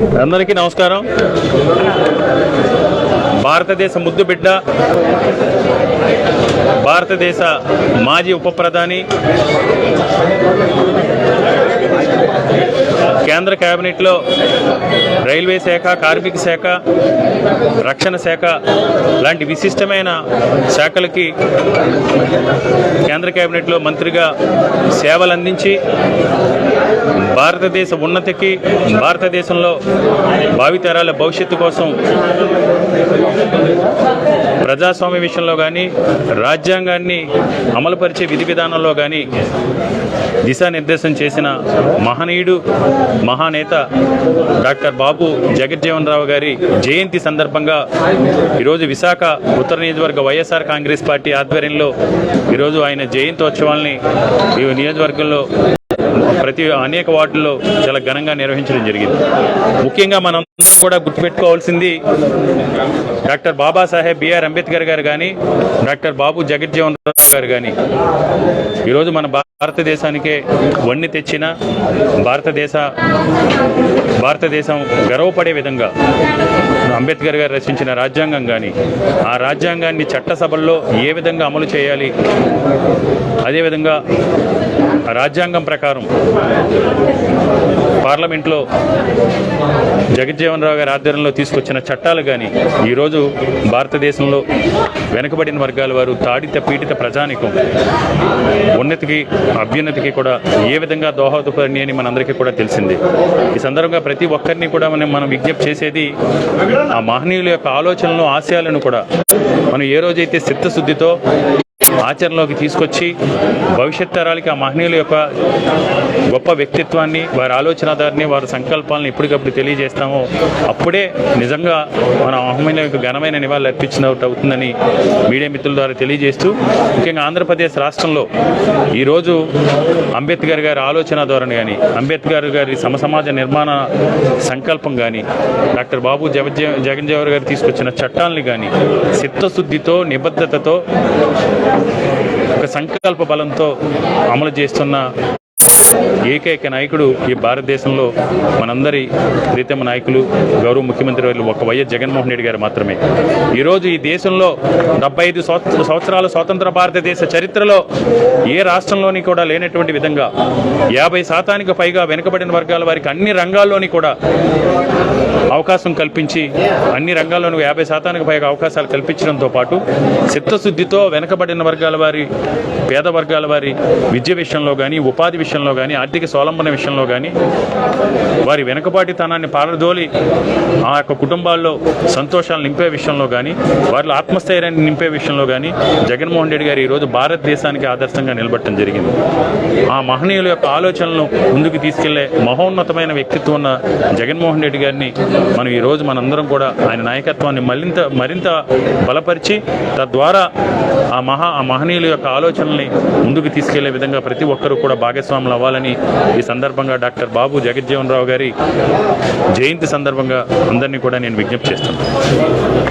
అందరికీ నమస్కారం. భారతదేశ ముద్దు బిడ్డ భారతదేశ మాజీ ఉప ప్రధాని కేంద్ర కేబినెట్లో రైల్వే శాఖ కార్మిక శాఖ రక్షణ శాఖ లాంటి విశిష్టమైన శాఖలకి కేంద్ర కేబినెట్లో మంత్రిగా సేవలు అందించి భారతదేశ ఉన్నతికి భారతదేశంలో భావితరాల భవిష్యత్తు కోసం ప్రజాస్వామ్య విషయంలో కానీ రాజ్యాంగాన్ని అమలుపరిచే విధి విధానంలో కానీ దిశానిర్దేశం చేసిన మహనీయుడు మహానేత డాక్టర్ బాబు జగజ్జీవన్ రావు గారి జయంతి సందర్భంగా ఈరోజు విశాఖ ఉత్తర నియోజకవర్గ వైఎస్ఆర్ కాంగ్రెస్ పార్టీ ఆధ్వర్యంలో ఈరోజు ఆయన జయంతోత్సవాల్ని ఈ నియోజకవర్గంలో ప్రతి అనేక వార్డుల్లో చాలా ఘనంగా నిర్వహించడం జరిగింది. ముఖ్యంగా మనం కూడా గుర్తుపెట్టుకోవాల్సింది డాక్టర్ బాబాసాహెబ్ బిఆర్ అంబేద్కర్ గారు కానీ డాక్టర్ బాబు జగజ్జీవన్ రావు గారు కానీ ఈరోజు మన భారతదేశానికే వన్ని తెచ్చిన భారతదేశ భారతదేశం గర్వపడే విధంగా అంబేద్కర్ గారు రచించిన రాజ్యాంగం కానీ ఆ రాజ్యాంగాన్ని చట్టసభల్లో ఏ విధంగా అమలు చేయాలి అదేవిధంగా రాజ్యాంగం ప్రకారం పార్లమెంట్లో జగజ్జీవన్ రావు గారి ఆధ్వర్యంలో తీసుకొచ్చిన చట్టాలు కానీ ఈరోజు భారతదేశంలో వెనుకబడిన వర్గాల వారు తాడిత పీడిత ప్రజానికం ఉన్నతికి అభ్యున్నతికి కూడా ఏ విధంగా దోహదపడి అని మనందరికీ కూడా తెలిసింది. ఈ సందర్భంగా ప్రతి ఒక్కరిని కూడా మనం మనం విజ్ఞప్తి చేసేది ఆ మహనీయుల యొక్క ఆలోచనలు ఆశయాలను కూడా మనం ఏ రోజైతే చిత్తశుద్ధితో ఆచరణలోకి తీసుకొచ్చి భవిష్యత్ తరాలకి ఆ మహనీయుల యొక్క గొప్ప వ్యక్తిత్వాన్ని వారి ఆలోచనదారిని వారి సంకల్పాలను ఎప్పటికప్పుడు తెలియజేస్తామో అప్పుడే నిజంగా మన అహమైన యొక్క ఘనమైన నివాళులు అర్పించినట్టు అవుతుందని మీడియా మిత్రుల ద్వారా తెలియజేస్తూ ముఖ్యంగా ఆంధ్రప్రదేశ్ రాష్ట్రంలో ఈరోజు అంబేద్కర్ గారి ఆలోచన ధోరణి కానీ అంబేద్కర్ గారి సమసమాజ నిర్మాణ సంకల్పం కానీ డాక్టర్ బాబు జగజ్జీ జగన్జీవర్ గారు తీసుకొచ్చిన చట్టాలని కానీ చిత్తశుద్ధితో నిబద్ధతతో ఒక సంకల్ప బలంతో అమలు చేస్తున్న ఏకైక నాయకుడు ఈ భారతదేశంలో మనందరి ప్రీతమ నాయకులు గౌరవ ముఖ్యమంత్రి వారు ఒక వైఎస్ జగన్మోహన్ రెడ్డి గారు మాత్రమే. ఈరోజు ఈ దేశంలో డెబ్బై ఐదు సంవత్సరాల స్వతంత్ర భారతదేశ చరిత్రలో ఏ రాష్ట్రంలోని కూడా లేనటువంటి విధంగా యాభై శాతానికి పైగా వెనుకబడిన వర్గాల వారికి అన్ని రంగాల్లోని కూడా అవకాశం కల్పించి అన్ని రంగాల్లోనూ యాభై శాతానికి పైగా అవకాశాలు కల్పించడంతో పాటు చిత్తశుద్ధితో వెనకబడిన వర్గాల వారి పేద వర్గాల వారి విద్య విషయంలో కానీ ఉపాధి విషయంలో కానీ ఆర్థిక స్వావలంబన విషయంలో కానీ వారి వెనుకబాటితనాన్ని పారదోలి ఆ యొక్క కుటుంబాల్లో సంతోషాలు నింపే విషయంలో కానీ వారిలో ఆత్మస్థైర్యాన్ని నింపే విషయంలో కానీ జగన్మోహన్ రెడ్డి గారు ఈరోజు భారతదేశానికి ఆదర్శంగా నిలబడటం జరిగింది. ఆ మహనీయుల యొక్క ఆలోచనలను ముందుకు తీసుకెళ్ళే మహోన్నతమైన వ్యక్తిత్వం ఉన్న జగన్మోహన్ రెడ్డి గారిని మనం ఈరోజు మనందరం కూడా ఆయన నాయకత్వాన్ని మరింత మరింత బలపరిచి తద్వారా ఆ మహా ఆ మహనీయుల యొక్క ఆలోచనల్ని ముందుకు తీసుకెళ్ళే విధంగా ప్రతి ఒక్కరూ కూడా భాగస్వాములు అవ్వాలని ఈ సందర్భంగా డాక్టర్ బాబు జగజ్జీవన్ రావు గారి జయంతి సందర్భంగా అందరినీ కూడా నేను విజ్ఞప్తి చేస్తున్నాను.